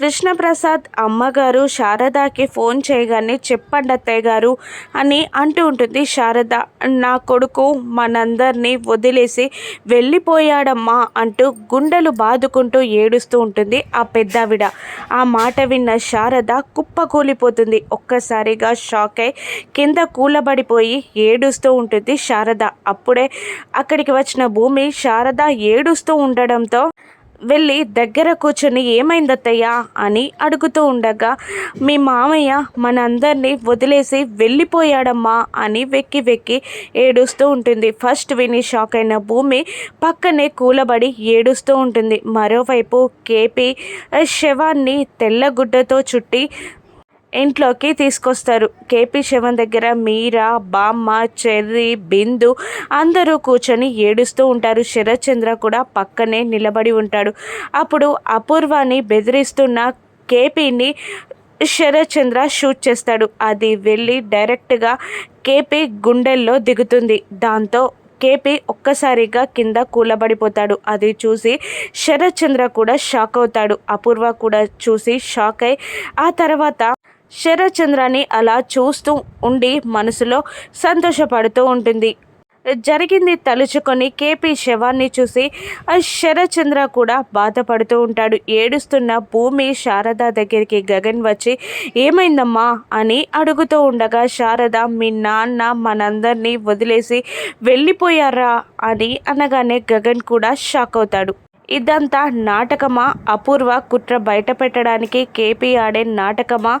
కృష్ణప్రసాద్ అమ్మగారు శారదాకి ఫోన్ చేయగానే చెప్పండి అత్తయ్య గారు అని అంటూ ఉంటుంది. శారద నా కొడుకు మనందరినీ వదిలేసి వెళ్ళిపోయాడమ్మా అంటూ గుండెలు బాదుకుంటూ ఏడుస్తూ ఉంటుంది. ఆ పెద్దావిడ ఆ మాట విన్న శారద కుప్పకూలిపోతుంది. ఒక్కసారిగా షాక్ అయి కింద కూలబడిపోయి ఏడుస్తూ ఉంటుంది. శారద అప్పుడే అక్కడికి వచ్చిన భూమి శారద ఏడుస్తూ ఉండడంతో వెళ్ళి దగ్గర కూర్చొని ఏమైందత్తయ్యా అని అడుగుతూ ఉండగా మీ మామయ్య మనందరినీ వదిలేసి వెళ్ళిపోయాడమ్మా అని వెక్కి వెక్కి ఏడుస్తూ ఉంటుంది. ఫస్ట్ విని షాక్ అయిన భూమి పక్కనే కూలబడి ఏడుస్తూ ఉంటుంది. మరోవైపు కేపీ శవాన్ని తెల్లగుడ్డతో చుట్టి ఇంట్లోకి తీసుకొస్తారు. కేపీ శవన్ దగ్గర మీరా బామ్మ చెర్రి బిందు అందరూ కూర్చొని ఏడుస్తూ ఉంటారు. శరత్చంద్ర కూడా పక్కనే నిలబడి ఉంటాడు. అప్పుడు అపూర్వాన్ని బెదిరిస్తున్న కేపీని శరత్చంద్ర షూట్ చేస్తాడు. అది వెళ్ళి డైరెక్ట్గా కేపీ గుండెల్లో దిగుతుంది. దాంతో కేపీ ఒక్కసారిగా కింద కూలబడిపోతాడు. అది చూసి శరత్చంద్ర కూడా షాక్ అవుతాడు. అపూర్వ కూడా చూసి షాక్ అయి ఆ తర్వాత శరత్చంద్రాన్ని అలా చూస్తూ ఉండి మనసులో సంతోషపడుతూ ఉంటుంది. జరిగింది తలుచుకొని కేపీ శవాన్ని చూసి ఆ శరచంద్ర కూడా బాధపడుతూ ఉంటాడు. ఏడుస్తున్న భూమి శారద దగ్గరికి గగన్ వచ్చి ఏమైందమ్మా? అని అడుగుతూ ఉండగా శారద మీ నాన్న మనందరినీ వదిలేసి వెళ్ళిపోయారా? అని అనగానే గగన్ కూడా షాక్ అవుతాడు. ఇదంతా నాటకమా? అపూర్వ కుట్ర బయట పెట్టడానికి కేపీ ఆడే నాటకమా?